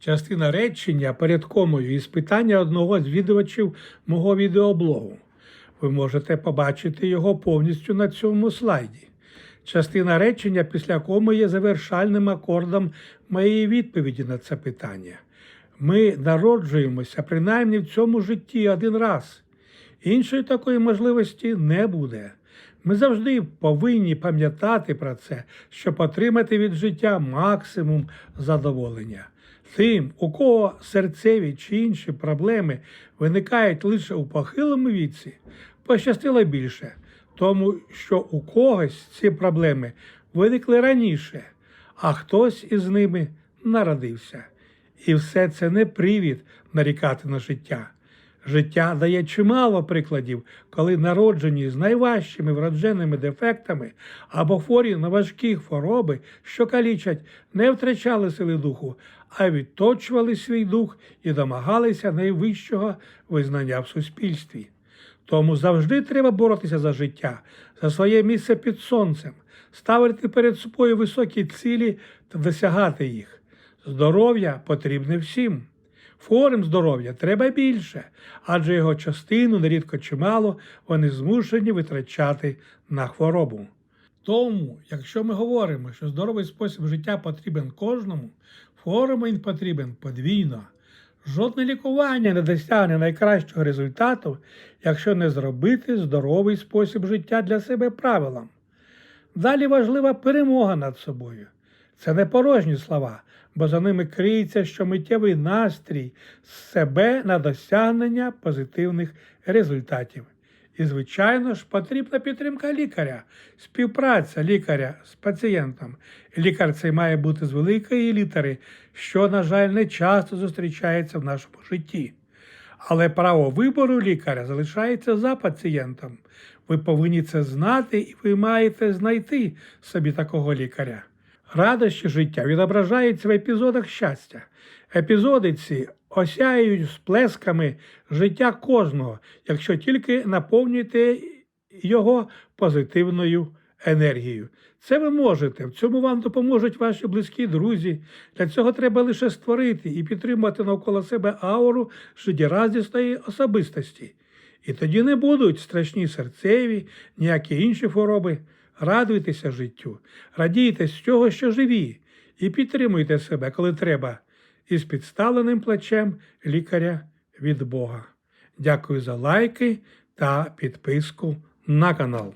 частина речення перед комою із питання одного з відвідувачів мого відеоблогу. Ви можете побачити його повністю на цьому слайді. Частина речення після коми є завершальним акордом моєї відповіді на це питання. Ми народжуємося принаймні в цьому житті один раз. Іншої такої можливості не буде. Ми завжди повинні пам'ятати про це, щоб отримати від життя максимум задоволення. Тим, у кого серцеві чи інші проблеми виникають лише у похилому віці, пощастило більше, тому що у когось ці проблеми виникли раніше, а хтось із ними народився. І все це не привід нарікати на життя. Життя дає чимало прикладів, коли народжені з найважчими вродженими дефектами або хворі на важкі хвороби, що калічать, не втрачали сили духу, а відточували свій дух і домагалися найвищого визнання в суспільстві. Тому завжди треба боротися за життя, за своє місце під сонцем, ставити перед собою високі цілі та досягати їх. Здоров'я потрібне всім. Хворим здоров'я треба більше, адже його частину, нерідко чимало, вони змушені витрачати на хворобу. Тому, якщо ми говоримо, що здоровий спосіб життя потрібен кожному, хворому він потрібен подвійно. Жодне лікування не досягне найкращого результату, якщо не зробити здоровий спосіб життя для себе правилом. Далі важлива перемога над собою. Це не порожні слова, бо за ними криється щомиттєвий настрій себе на досягнення позитивних результатів. І, звичайно ж, потрібна підтримка лікаря, співпраця лікаря з пацієнтом. Лікар цей має бути з великої літери, що, на жаль, не часто зустрічається в нашому житті. Але право вибору лікаря залишається за пацієнтом. Ви повинні це знати, і ви маєте знайти собі такого лікаря. Радощі життя відображаються в епізодах щастя. Епізоди ці осяють сплесками життя кожного, якщо тільки наповнюєте його позитивною енергією. Це ви можете, в цьому вам допоможуть ваші близькі друзі. Для цього треба лише створити і підтримувати навколо себе ауру життєрадісної особистості. І тоді не будуть страшні серцеві, ніякі інші хвороби. Радуйтеся життю, радійте з цього, що живі, і підтримуйте себе, коли треба, із підставленим плечем лікаря від Бога. Дякую за лайки та підписку на канал.